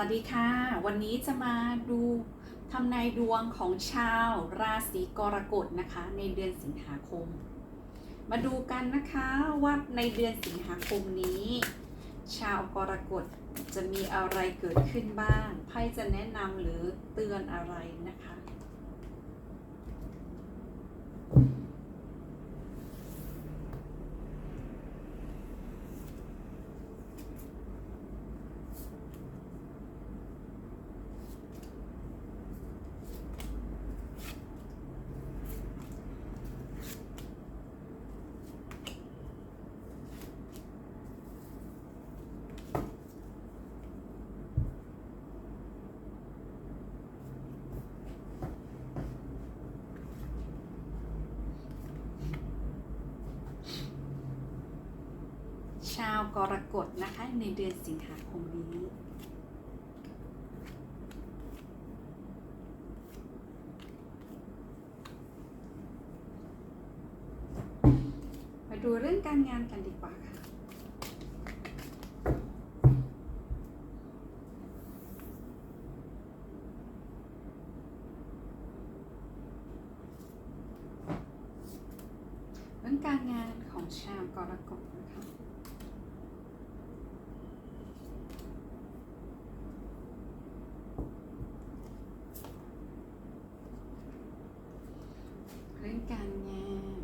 วัสดีค่ะ วันนี้จะมาดูทำนายดวงของชาวราศีกรกฎนะคะ ในเดือนสิงหาคม มาดูกันนะคะว่าในเดือนสิงหาคมนี้ ชาวกรกฎจะมีอะไรเกิดขึ้นบ้างไพ่จะแนะนำหรือเตือนอะไรนะคะ ชาว กรกฎนะคะ ในเดือนสิงหาคมนี้มาดูเรื่องการงานกันดีกว่าค่ะเรื่องการงานของชาวกรกฎนะคะ เรื่อง การงาน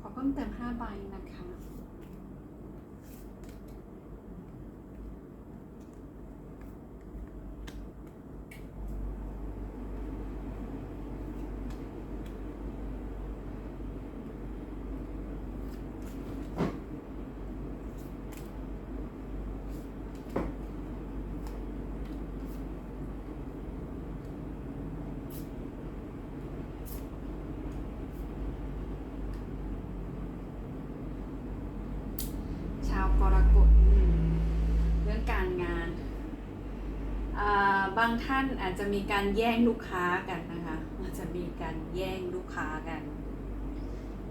ขอเพิ่มเติม5ใบนะคะ ชาวกรกฎอืมเรื่อง การงาน บางท่านอาจจะมีการแย่งลูกค้ากันนะคะอาจจะมีการแย่งลูกค้ากัน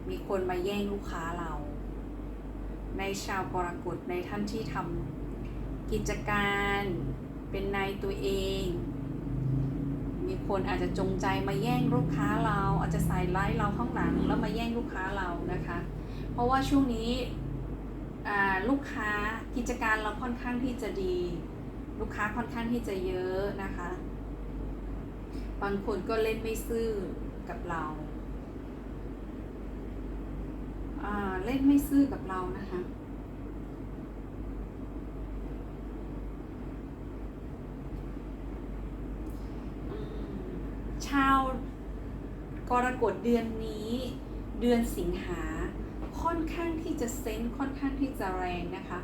มีคนมาแย่งลูกค้าเรา ในชาวกรกฎในท่านที่ทำกิจการเป็นนายตัวเอง มีคนอาจจะจงใจมาแย่งลูกค้าเรา อาจจะใส่ร้ายเราข้างหลังแล้วมาแย่งลูกค้าเรานะคะ เพราะว่าช่วงนี้ ลูกค้ากิจการเราค่อนข้างที่จะดี ลูกค้าค่อนข้างที่จะเยอะนะคะ บางคนก็เล่นไม่ซื่อกับเราาเล่นไม่ซื่อกับเรานะคะชาวกรกฎเดือนนี้เดือนสิงหา ค่อนข้างที่จะเซนส์ค่อนข้างที่จะแรงนะคะ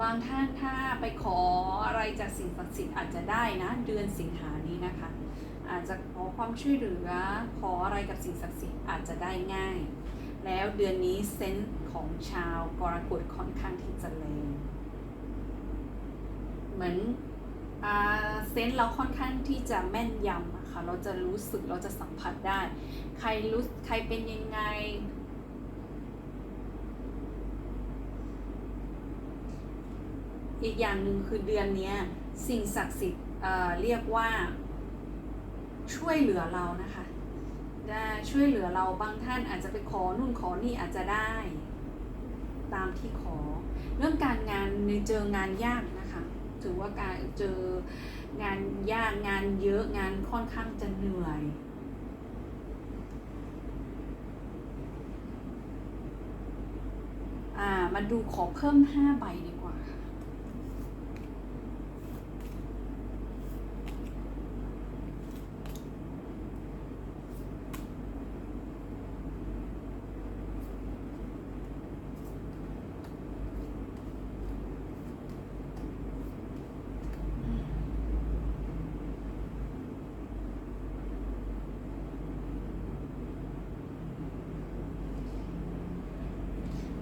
บางท่านถ้าไปขออะไรจากสิ่งศักดิ์สิทธิ์อาจจะได้นะเดือนสิงหานี้นะคะ อาจจะขอความช่วยเหลือขออะไรกับสิ่งศักดิ์สิทธิ์อาจจะได้ง่าย แล้วเดือนนี้เซนส์ของชาวกรกฎค่อนข้างที่จะแรงเหมือนเซนส์เราค่อนข้างที่จะแม่นยำอะค่ะ เราจะรู้สึกเราจะสัมผัสได้ ใครรู้ใครเป็นยังไง อีกอย่างหนึ่งคือเดือนนี้สิ่งศักดิ์สิทธิ์เรียกว่าช่วยเหลือเรานะคะได้ช่วยเหลือเราบางท่านอาจจะไปขอนู่นขอนี่อาจจะได้ ตามที่ขอ เรื่องการงานในเจองานยากนะคะ ถือว่าการเจองานยากงานเยอะงานค่อนข้างจะเหนื่อยอมาดูขอเพิ่ม 5 ใบดี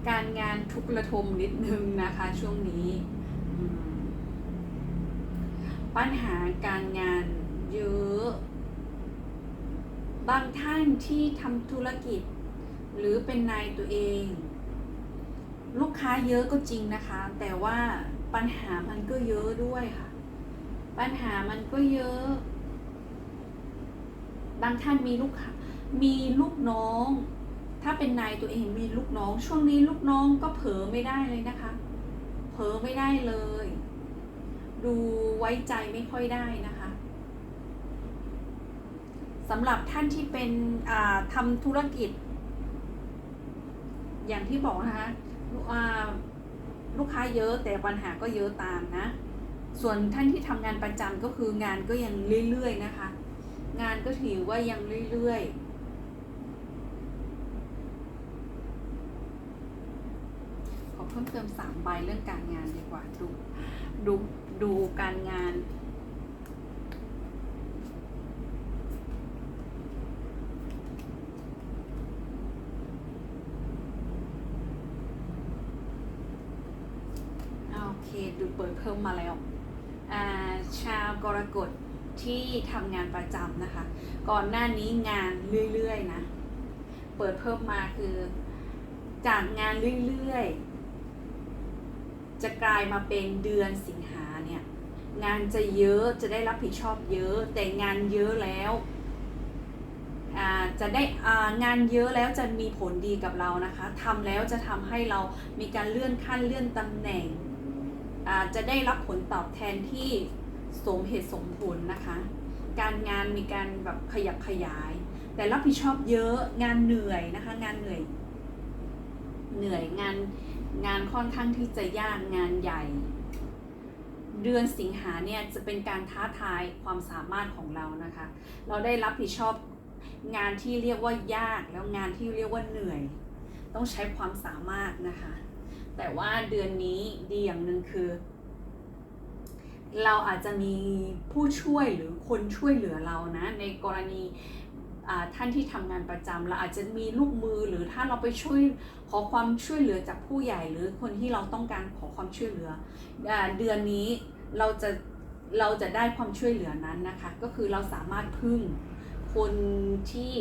การงานทุกระทมนิดนึงนะคะ ช่วงนี้ ปัญหาการงานเยอะ บางท่านที่ทำธุรกิจ หรือเป็นนายตัวเอง ลูกค้าเยอะก็จริงนะคะ แต่ว่าปัญหามันก็เยอะด้วยค่ะ ปัญหามันก็เยอะ บางท่านมีลูกค้ามีลูกน้อง ถ้าเป็นนายตัวเองมีลูกน้อง ช่วงนี้ลูกน้องก็เผลอไม่ได้เลยนะคะ เผลอไม่ได้เลย ดูไว้ใจไม่ค่อยได้นะคะสำหรับท่านที่เป็นอ่าทำธุรกิจ อย่างที่บอกนะคะลูกค้าเยอะแต่ปัญหาก็เยอะตามนะ ส่วนท่านที่ทำงานประจำก็คืองานก็ยังเรื่อยๆนะคะ งานก็ถือว่ายังเรื่อยๆ ขอเพิ่มเติมสามใบเรื่องการงานดีกว่าดูดูดูการงาน โอเค ดูเปิดเพิ่มมาแล้ว ชาวกรกฎที่ทำงานประจำนะคะ ก่อนหน้านี้งานเรื่อย ๆ นะ เปิดเพิ่มมาคือจากงานเรื่อย ๆ จะกลายมาเป็นเดือนสิงหาเนี่ยงานจะเยอะจะได้รับผิดชอบเยอะ แต่งานเยอะแล้วอ่าจะได้อ่างานเยอะแล้วจะมีผลดีกับเรานะคะทำแล้วจะทำให้เรามีการเลื่อนขั้นเลื่อนตำแหน่งอ่าจะได้รับผลตอบแทนที่สมเหตุสมผลนะคะ การงานมีการแบบขยับขยาย แต่รับผิดชอบเยอะงานเหนื่อยนะคะ งานเหนื่อย เหนื่อยงาน งานค่อนข้างที่จะยากงานใหญ่ เดือนสิงหาเนี่ยจะเป็นการท้าทายความสามารถของเรานะคะ เราได้รับผิดชอบงานที่เรียกว่ายากแล้วงานที่เรียกว่าเหนื่อย ต้องใช้ความสามารถนะคะ แต่ว่าเดือนนี้ดีอย่างหนึ่งคือ เราอาจจะมีผู้ช่วยหรือคนช่วยเหลือเรานะในกรณี ท่านที่ทำงานประจำเราอาจจะมีลูกมือหรือถ้าเราไปช่วยขอความช่วยเหลือจากผู้ใหญ่หรือคนที่เราต้องการขอความช่วยเหลืออเดือนนี้เราจะเราจะได้ความช่วยเหลือนั้นนะคะ ก็คือเราสามารถพึ่งคนที่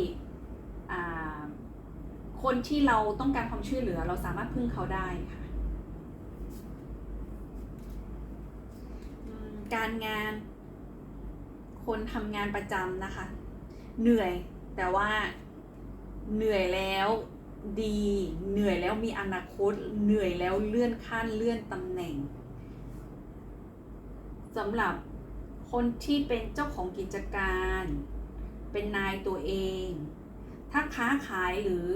คนที่เราต้องการความช่วยเหลือ เราสามารถพึ่งเขาได้ค่ะการงานคนทำงานประจำนะคะ เหนื่อย แต่ว่าเหนื่อยแล้วดีเหนื่อยแล้วมีอนาคต เหนื่อยแล้วเลื่อนขั้นเลื่อนตำแหน่งสำหรับคนที่เป็นเจ้าของกิจการ เป็นนายตัวเอง ถ้าค้าขายหรือ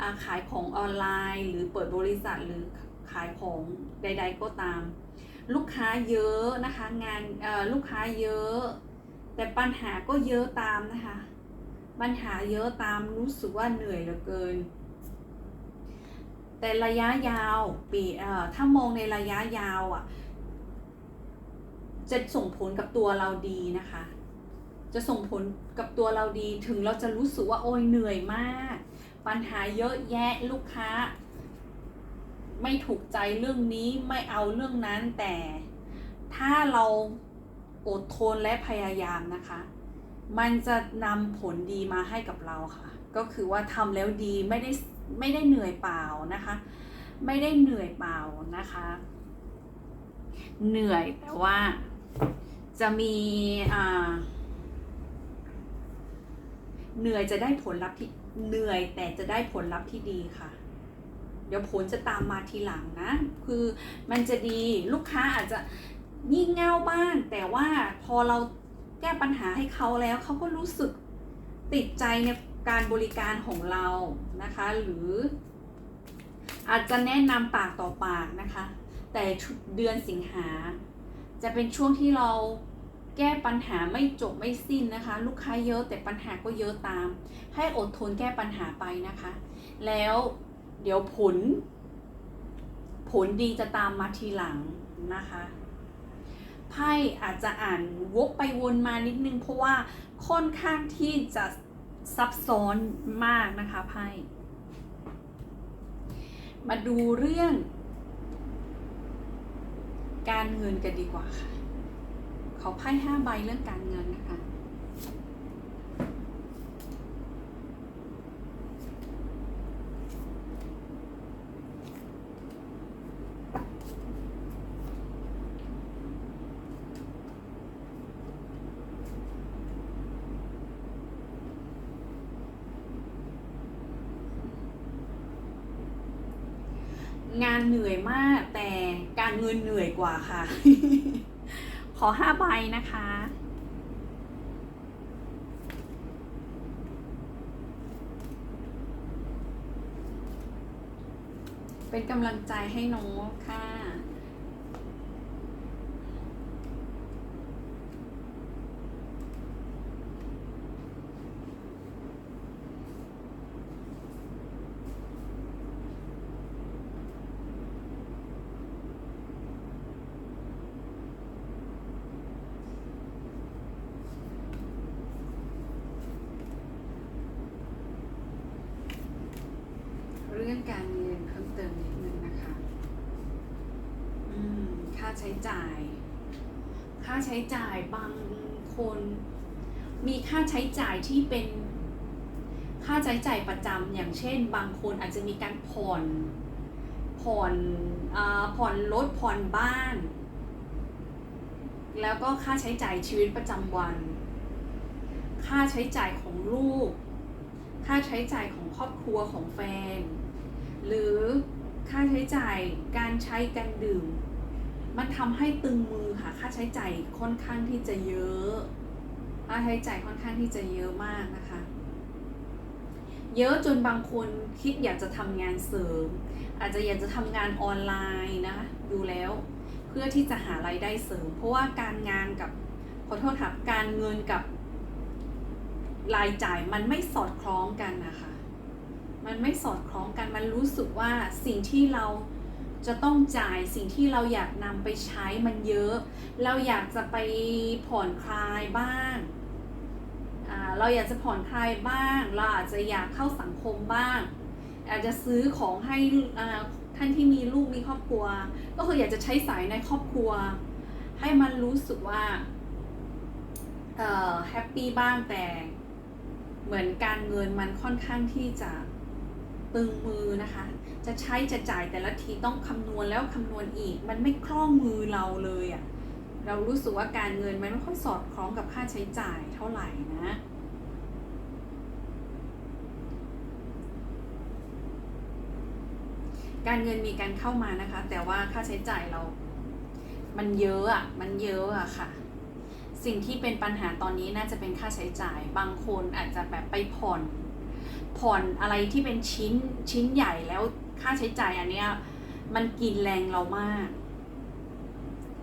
อขายของออนไลน์ หรือเปิดบริษัทหรือขายของใด ๆ ก็ตาม ลูกค้าเยอะนะคะงานลูกค้าเยอะ แต่ปัญหาก็เยอะตามนะคะ ปัญหาเยอะตามรู้สึกว่าเหนื่อยเหลือเกิน แต่ระยะยาวปีเอ่อถ้ามองในระยะยาวอะ จะส่งผลกับตัวเราดีนะคะ จะส่งผลกับตัวเราดีถึงเราจะรู้สึกว่าโอ้ยเหนื่อยมาก ปัญหาเยอะแยะลูกค้า ไม่ถูกใจเรื่องนี้ไม่เอาเรื่องนั้นแต่ถ้าเราอดทนและพยายามนะคะ มันจะนำผลดีมาให้กับเราค่ะ ก็คือว่าทำแล้วดีไม่ได้ไม่ได้เหนื่อยเปล่านะคะ ไม่ได้เหนื่อยเปล่านะคะ เหนื่อยแต่ว่าจะมีอ่าเหนื่อยจะได้ผลลัพธ์ที่เหนื่อยแต่จะได้ผลลัพธ์ที่ดีค่ะ เดี๋ยวผลจะตามมาทีหลังนะ คือมันจะดีลูกค้าอาจจะงี่เง่าบ้างแต่ว่าพอเรา แก้ปัญหาให้เขาแล้วเขาก็รู้สึกติดใจในการบริการของเรานะคะ หรืออาจจะแนะนำปากต่อปากนะคะ แต่เดือนสิงหา จะเป็นช่วงที่เราแก้ปัญหาไม่จบไม่สิ้นนะคะ ลูกค้าเยอะแต่ปัญหาก็เยอะตาม ให้อดทนแก้ปัญหาไปนะคะ แล้วเดี๋ยวผล ผลดีจะตามมาทีหลังนะคะ ไพ่อาจจะอ่านวกไปวนมานิดนึง เพราะว่าค่อนข้างที่จะซับซ้อนมากนะคะไพ่ มาดูเรื่อง การเงินกันดีกว่าค่ะ เขาไพ่ห้าใบเรื่องการเงินนะคะ งานเหนื่อยมากแต่การเงินเหนื่อยกว่าค่ะ ขอห้าใบนะคะ เป็นกำลังใจให้น้องค่ะ เรื่องการเงินเพิ่มเติมนิดนึงนะคะอืมค่าใช้จ่าย ค่าใช้จ่ายบางคน มีค่าใช้จ่ายที่เป็น ค่าใช้จ่ายประจำอย่างเช่น บางคนอาจจะมีการผ่อนผ่อนอาผ่อนรถผ่อนบ้าน แล้วก็ค่าใช้จ่ายชีวิตประจำวัน ค่าใช้จ่ายของลูก ค่าใช้จ่ายของครอบครัวของแฟน หรือค่าใช้จ่ายการใช้การดื่ม มันทำให้ตึงมือค่ะค่าใช้จ่ายค่อนข้างที่จะเยอะ ค่าใช้จ่ายค่อนข้างที่จะเยอะมากนะคะ เยอะจนบางคนคิดอยากจะทำงานเสริม อาจจะอยากจะทำงานออนไลน์นะคะดูแล้วเพื่อที่จะหารายได้เสริม เพราะว่าการงานกับขอโทษค่ะการเงินกับรายจ่ายมันไม่สอดคล้องกันนะคะ มันไม่สอดคล้องกัน มันรู้สึกว่าสิ่งที่เราจะต้องจ่ายสิ่งที่เราอยากนำไปใช้มันเยอะ เราอยากจะไปผ่อนคลายบ้างาเราอยากจะผ่อนคลายบ้าง เราอาจจะอยากเข้าสังคมบ้าง อาจจะซื้อของให้ท่านที่มีลูกมีครอบครัว ก็คืออยากจะใช้สายในครอบครัว ให้มันรู้สึกว่าแฮปปี้บ้างแต่เหมือนการเงินมันค่อนข้างที่จะ ตึงมือนะคะ จะใช้จะจ่ายแต่ละทีต้องคำนวณแล้วคำนวณอีก มันไม่คล่องมือเราเลยอะ่ะเรารู้สึกว่าการเงินมันไม่ค่อยสอดคล้องกับค่าใช้จ่ายเท่าไหร่นะการเงินมีการเข้ามานะคะ แต่ว่าค่าใช้จ่ายเรา มันเยอะอะ มันเยอะอะค่ะ สิ่งที่เป็นปัญหาตอนนี้น่าจะเป็นค่าใช้จ่าย บางคนอาจจะแบบไปผ่อน ผ่อนอะไรที่เป็นชิ้นชิ้นใหญ่แล้วค่าใช้จ่ายอันเนี้ยมันกินแรงเรามาก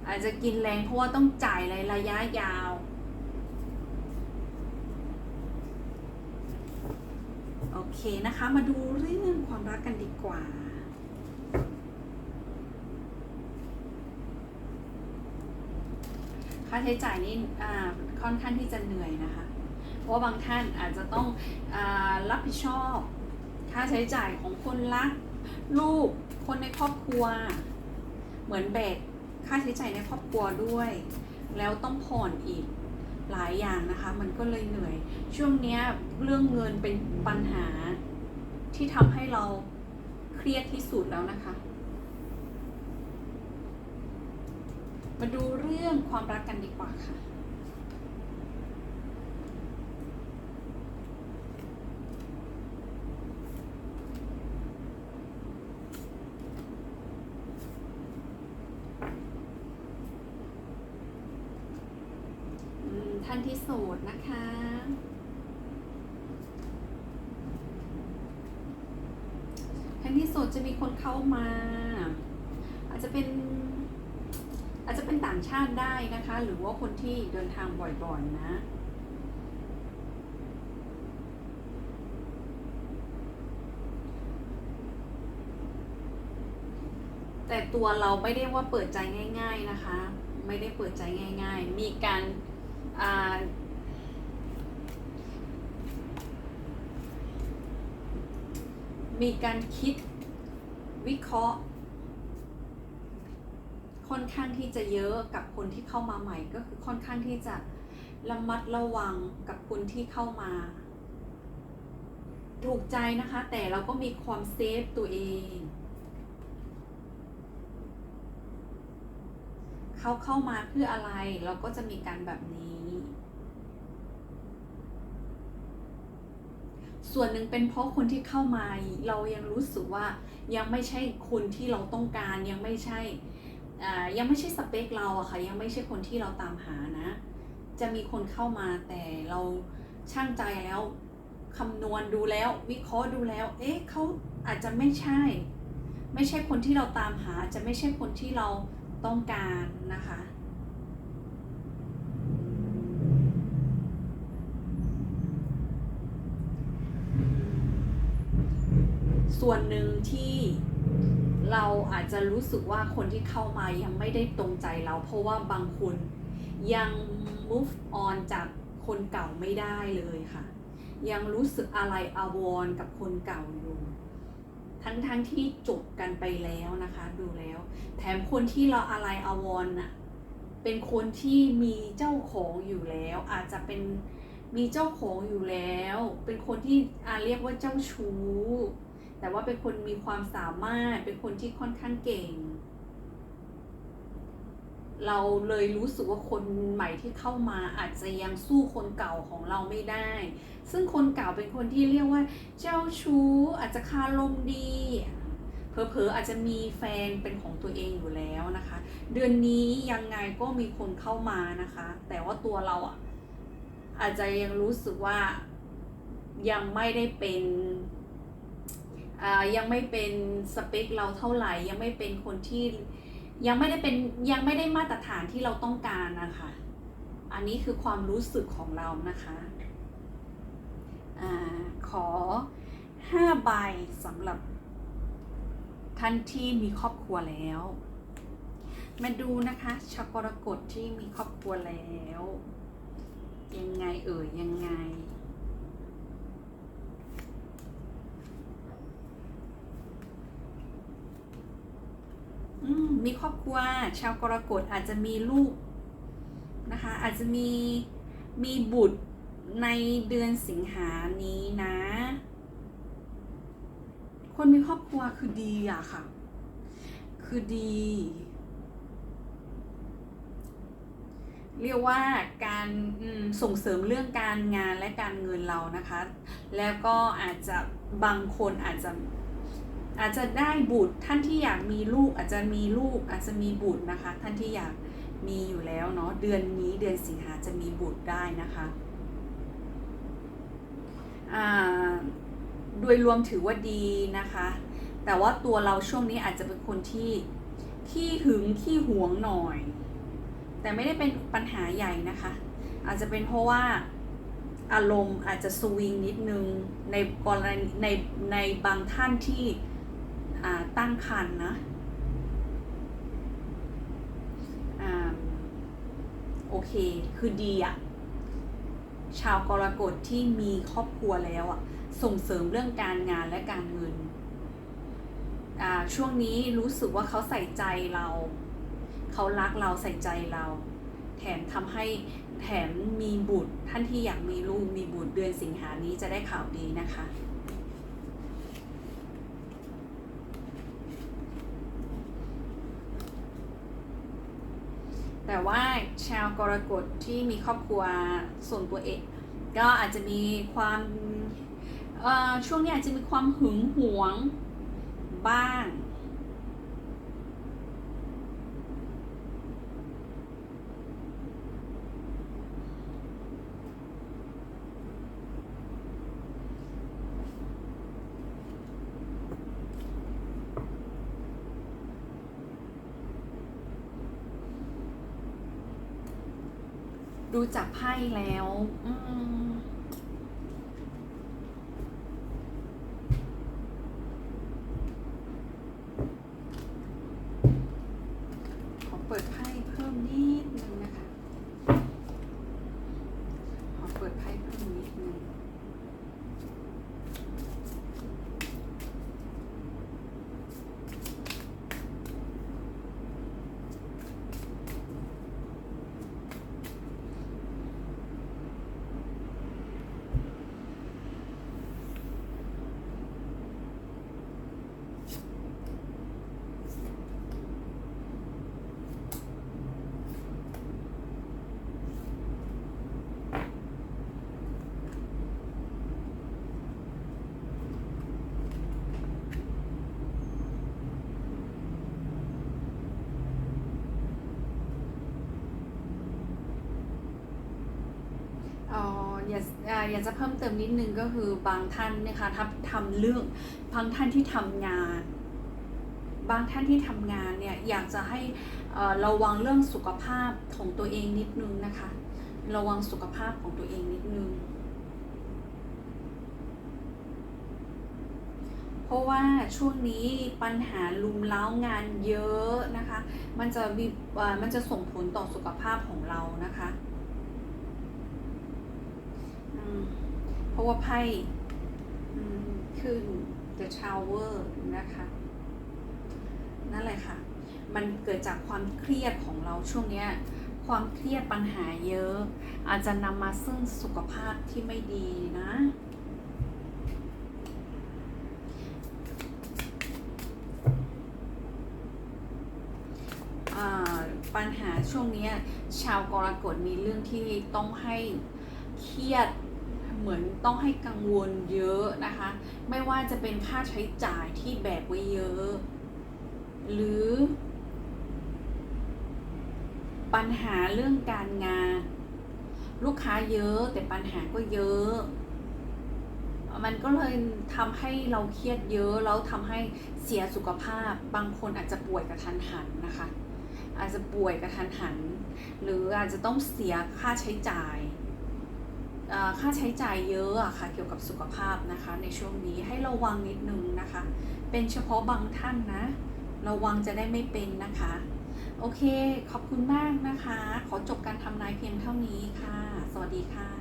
อาจจะกินแรงเพราะว่าต้องจ่ายในระยะยาวโอเคนะคะ มาดูเรื่องความรักกันดีกว่า ค่าใช้จ่ายนี่ค่อนข้างที่จะเหนื่อยนะคะ ราะบางท่านอาจจะต้องอรับผิดชอบ ค่าใช้จ่ายของคนรักลูกคนในครอบครัว เหมือนแบกค่าใช้จ่ายในครอบครัวด้วย แล้วต้องผ่อนอีกหลายอย่างนะคะ มันก็เลยเหนื่อย ช่วงนี้เรื่องเงินเป็นปัญหาที่ทำให้เราเครียดที่สุดแล้วนะคะ มาดูเรื่องความรักกันดีกว่าค่ะ อืมท่านที่โสดนะคะ ท่านที่โสดจะมีคนเข้ามา อาจจะเป็น อาจจะเป็นต่างชาติได้นะคะ หรือว่าคนที่เดินทางบ่อยๆนะ แต่ตัวเราไม่ได้ว่าเปิดใจง่าย ๆนะคะ ไม่ได้เปิดใจง่าย ๆ มีการามีการคิดวิเคราะห์ ค่อนข้างที่จะเยอะกับคนที่เข้ามาใหม่ ก็คือค่อนข้างที่จะระมัดระวังกับคนที่เข้ามา ถูกใจนะคะ แต่เราก็มีความเซฟตัวเอง เขาเข้ามาเพื่ออะไรเราก็จะมีการแบบนี้ ส่วนหนึ่งเป็นเพราะคนที่เข้ามาเรายังรู้สึกว่ายังไม่ใช่คนที่เราต้องการยังไม่ใช่ ยังไม่ใช่สเปคเราอะค่ะยังไม่ใช่คนที่เราตามหานะ จะมีคนเข้ามาแต่เราช่างใจแล้วคำนวณดูแล้ววิเคราะห์ดูแล้ว เอ๊ะเขาอาจจะไม่ใช่ ไม่ใช่คนที่เราตามหาจะไม่ใช่คนที่เราต้องการนะคะส่วนหนึ่งที่ เราอาจจะรู้สึกว่าคนที่เข้ามายังไม่ได้ตรงใจเรา เพราะว่าบางคนยัง move on จากคนเก่าไม่ได้เลยค่ะ ยังรู้สึกอะไรอาวรกับคนเก่าอยู่ ทั้งทั้งๆที่จบกันไปแล้วนะคะ ดูแล้ว แถมคนที่เราอะไรอาวรน่ะเป็นคนที่มีเจ้าของอยู่แล้ว อาจจะเป็นมีเจ้าของอยู่แล้ว เป็นคนที่อาเรียกว่าเจ้าชู้ แต่ว่าเป็นคนมีความสามารถ เป็นคนที่ค่อนข้างเก่ง เราเลยรู้สึกว่าคนใหม่ที่เข้ามาอาจจะยังสู้คนเก่าของเราไม่ได้ ซึ่งคนเก่าเป็นคนที่เรียกว่า เจ้าชู้ อาจจะคารมดีเผลอๆอาจจะมีแฟนเป็นของตัวเองอยู่แล้วนะคะ เดือนนี้ยังไงก็มีคนเข้ามานะคะ แต่ว่าตัวเราอะอาจจะยังรู้สึกว่ายังไม่ได้เป็น ยังไม่เป็นสเปคเราเท่าไหร่ยังไม่เป็นคนที่ยังไม่ได้เป็นยังไม่ได้มาตรฐานที่เราต้องการนะคะ อันนี้คือความรู้สึกของเรานะคะอขอห้าใบสำหรับท่านที่มีครอบครัวแล้ว มาดูนะคะชาวกรกฎที่มีครอบครัวแล้ว ยังไงเอ่ยยังไง อื มีครอบครัว ชาวกรกฎอาจจะมีลูกนะคะ อาจจะมีมีบุตรในเดือนสิงหานี้นะ คนมีครอบครัวคือดีอะค่ะ คือดี เรียกว่าการส่งเสริมเรื่องการงานและการเงินเรานะคะ แล้วก็อาจจะบางคนอาจจะ อาจจะได้บุตรท่านที่อยากมีลูกอาจจะมีลูกอาจจะมีบุตรนะคะ ท่านที่อยากมีอยู่แล้วเนาะเดือนนี้เดือนสิงหาจะมีบุตรได้นะคะอ่าโดยรวมถือว่าดีนะคะ แต่ว่าตัวเราช่วงนี้อาจจะเป็นคนที่ขี้หึงขี้หวงหน่อย แต่ไม่ได้เป็นปัญหาใหญ่นะคะ อาจจะเป็นเพราะว่าอารมณ์อาจจะสวิงนิดนึงในกรณีในในบางท่านที่ ตั้งครรภ์นะอโอเค คือดีอะชาวกรกฎที่มีครอบครัวแล้วอะส่งเสริมเรื่องการงานและการเงินอ่าช่วงนี้รู้สึกว่าเขาใส่ใจเรา เขารักเราใส่ใจเรา แถมทำให้แถมมีบุตรท่านที่อยากมีลูกมีบุตรเดือนสิงหานี้จะได้ข่าวดีนะคะ แต่ว่าชาวกรกฎที่มีครอบครัวส่วนตัวเอง ก็อาจจะมีความช่วงนี้อาจจะมีความหึงหวงบ้าง ดูจากไพ่แล้วอืมขอเปิดไพ่เพิ่มนิดนึงนะคะ ขอเปิดไพ่เพิ่มนิดนึง อาก อยากจะเพิ่มเติมนิดนึงก็คือบางท่านนะคะทำทำเรื่องบางท่านที่ทำงาน บางท่านที่ทำงานเนี่ยอยากจะให้ระวังเรื่องสุขภาพของตัวเองนิดนึงนะคะ ระวังสุขภาพของตัวเองนิดนึงเพราะว่าช่วงนี้ปัญหาลุมเล้างานเยอะนะคะ มันจะมันจะส่งผลต่อสุขภาพของเรานะคะ เพราะว่าไพ่อืมขึ้น the tower นะคะ นั่นแหละค่ะ มันเกิดจากความเครียดของเราช่วงเนี้ย ความเครียดปัญหาเยอะ อาจจะนำมาซึ่งสุขภาพที่ไม่ดีนะปัญหาช่วงนี้ชาวกรกฎมีเรื่องที่ต้องให้เครียด เหมือนต้องให้กังวลเยอะนะคะ ไม่ว่าจะเป็นค่าใช้จ่ายที่แบกไว้เยอะ หรือ ปัญหาเรื่องการงาน ลูกค้าเยอะแต่ปัญหาก็เยอะมันก็เลยทำให้เราเครียดเยอะแล้วทำให้เสียสุขภาพ บางคนอาจจะป่วยกระทันหันนะคะ อาจจะป่วยกระทันหัน หรืออาจจะต้องเสียค่าใช้จ่าย ค่าใช้จ่ายเยอะอะค่ะเกี่ยวกับสุขภาพนะคะ ในช่วงนี้ให้ระวังนิดนึงนะคะ เป็นเฉพาะบางท่านนะ ระวังจะได้ไม่เป็นนะคะ โอเค ขอบคุณมากนะคะ ขอจบการทำนายเพียงเท่านี้ค่ะ สวัสดีค่ะ